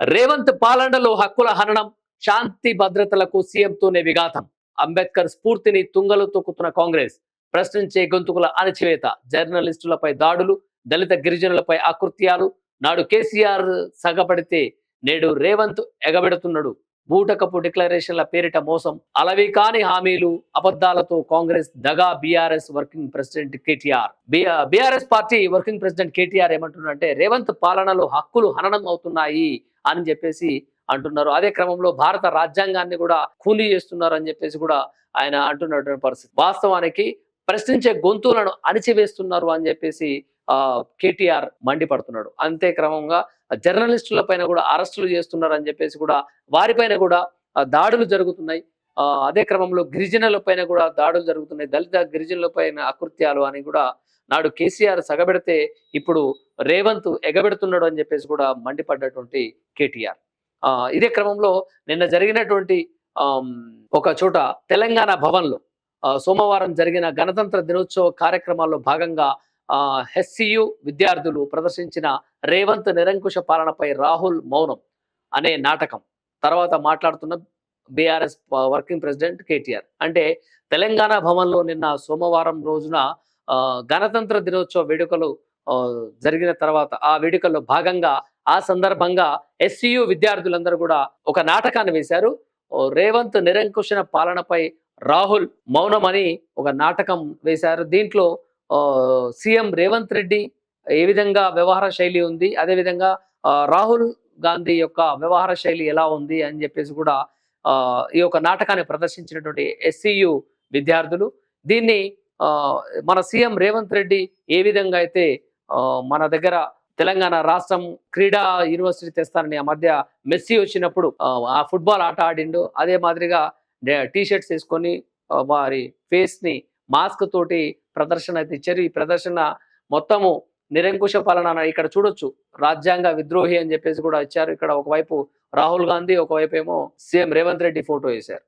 రేవంత్ పాలనలో హక్కుల హననం శాంతి భద్రతలకు సీఎంతోనే విఘాతం. అంబేద్కర్ స్ఫూర్తిని తుంగలు తొక్కుతున్న కాంగ్రెస్ ప్రశ్నించే గొంతుకుల అణచివేత జర్నలిస్టులపై దాడులు దళిత గిరిజనులపై అకృత్యాలు. నాడు కేసీఆర్ సగపడితే నేడు రేవంత్ ఎగబెడుతున్నాడు. బూటకపు డిక్లరేషన్ల పేరిట మోసం అలవి కాని హామీలు అబద్ధాలతో కాంగ్రెస్ దగా BRS working president KTR. BRS party working president KTR ఏమంటున్నారంటే రేవంత్ పాలనలో హక్కులు హననం అవుతున్నాయి. అని చెప్పేసి అంటున్నారు. అదే క్రమంలో భారత రాజ్యాంగాన్ని కూడా ఖూనీ చేస్తున్నారు అని చెప్పేసి కూడా ఆయన అంటున్నటువంటి పరిస్థితి. వాస్తవానికి ప్రశ్నించే గొంతులను అణిచివేస్తున్నారు అని చెప్పేసి ఆ కేటీఆర్ మండిపడుతున్నాడు. అంతే క్రమంగా జర్నలిస్టుల పైన కూడా అరెస్టులు చేస్తున్నారు అని చెప్పేసి కూడా వారిపైన కూడా దాడులు జరుగుతున్నాయి. అదే క్రమంలో గిరిజనుల పైన కూడా దాడులు జరుగుతున్నాయి. దళిత గిరిజనుల పైన అకృత్యాలు అని కూడా నాడు కేసీఆర్ సగబెడితే ఇప్పుడు రేవంత్ ఎగబెడుతున్నాడు అని చెప్పేసి కూడా మండిపడ్డటువంటి కేటీఆర్. ఆ, ఇదే క్రమంలో నిన్న జరిగినటువంటి ఒక చోట తెలంగాణ భవన్లో సోమవారం జరిగిన గణతంత్ర దినోత్సవ కార్యక్రమాల్లో భాగంగా హెస్సియు విద్యార్థులు ప్రదర్శించిన రేవంత్ నిరంకుశ పాలనపై రాహుల్ మౌనం అనే నాటకం. తర్వాత మాట్లాడుతున్న బీఆర్ఎస్ వర్కింగ్ ప్రెసిడెంట్ కేటీఆర్. అంటే తెలంగాణ భవన్లో నిన్న సోమవారం రోజున గణతంత్ర దినోత్సవ వేడుకలు జరిగిన తర్వాత ఆ వేడుకల్లో భాగంగా ఆ సందర్భంగా ఎస్సీయు విద్యార్థులందరూ కూడా ఒక నాటకాన్ని వేశారు. రేవంత్ నిరంకుశన పాలనపై రాహుల్ మౌనం అని ఒక నాటకం వేశారు. దీంట్లో సీఎం రేవంత్ రెడ్డి ఏ విధంగా వ్యవహార శైలి ఉంది అదేవిధంగా రాహుల్ గాంధీ యొక్క వ్యవహార శైలి ఎలా ఉంది అని చెప్పేసి కూడా ఈ యొక్క నాటకాన్ని ప్రదర్శించినటువంటి ఎస్సీయు విద్యార్థులు. దీన్ని మన సీఎం రేవంత్ రెడ్డి ఏ విధంగా అయితే మన దగ్గర తెలంగాణ రాష్ట్రం క్రీడా యూనివర్సిటీ తెస్తానని ఆ మధ్య మెస్సీ వచ్చినప్పుడు ఆ, ఫుట్బాల్ ఆట ఆడిండు. అదే మాదిరిగా టీ షర్ట్స్ వేసుకొని వారి ఫేస్ని మాస్క్ తోటి ప్రదర్శన అయితే ఇచ్చారు ఈ ప్రదర్శన మొత్తము నిరంకుశ పాలన ఇక్కడ చూడొచ్చు. రాజ్యాంగ విద్రోహి అని చెప్పేసి కూడా ఇచ్చారు. ఇక్కడ ఒకవైపు రాహుల్ గాంధీ ఒకవైపు ఏమో సీఎం రేవంత్ రెడ్డి ఫోటో వేశారు.